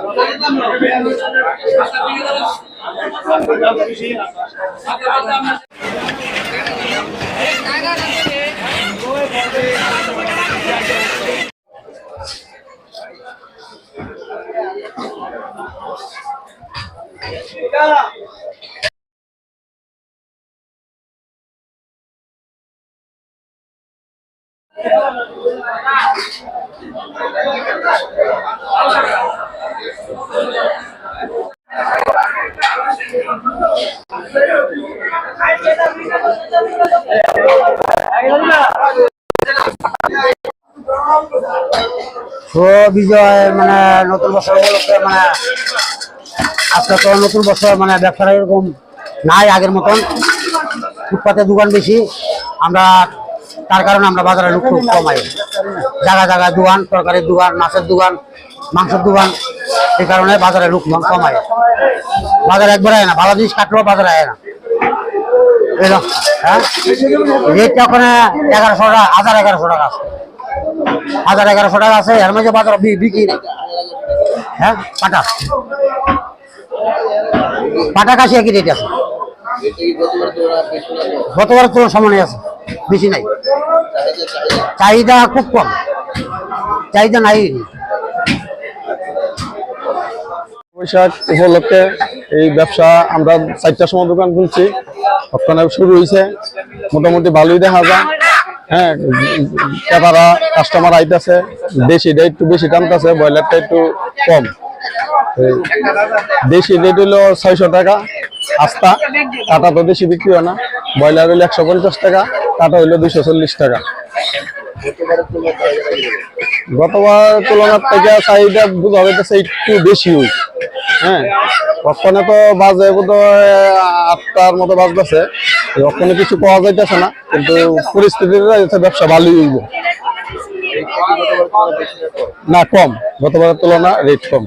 তো বিজয় মানে নতুন বছর উপলক্ষে মানে আজকে তো নতুন বছর মানে ব্যবসাটা এরকম নাই আগের মতন। ফুটপাতের দোকান বেশি, আমরা তার কারণে আমরা বাজারে খুব কমাই জায়গা জায়গায় দোকান, তরকারির দোকান, মাছের দোকান মাংসের দোকান, এই কারণে বাজারে লোক কমায়। বাজারে একবার আয় না, ভালো জিনিস কাটলেও বাজারে আয় না। হ্যাঁ? রেটটা ওখানে এগারোশো টাকা, হাজার এগারোশো টাকা আছে। হাজার এগারোশো টাকা আছে নেই। হ্যাঁ? পাটা। পাটা কাশি একই রেট আছে। গতবার তো সমানে আছে, বেশি নাই। চাহিদা খুব কম। চাহিদা নাই। বৈশাখ উপলক্ষে এই ব্যবসা আমরা চারটার সময় দোকান খুলছি। ওখানে শুরু হয়েছে মোটামুটি ভালোই দেখা যায়। হ্যাঁ ক্রেতারা কাস্টমার আইতেছে দেশিটা একটু বেশি টানতেছে, ব্রয়লারটা একটু কম। দেশি রেট হইল ছয়শো টাকা, আস্তা। কাটা তো বেশি বিক্রি হয় না। ব্রয়লার হইল একশো পঞ্চাশ টাকা, কাটা হইল দুইশো চল্লিশ টাকা। গতবার তুলনার থেকে চাহিদা বোঝা যাইতেছে একটু বেশি হই হ্যাঁ। লক্ষণে তো বাজে বোধ আটটার মতো বাজতেছে। লক্ষণে কিছু পাওয়া যাইতেছে না, কিন্তু পরিস্থিতিতে ব্যবসা ভালোই হইব। না, কম। গতবারের তুলনা রেট কম।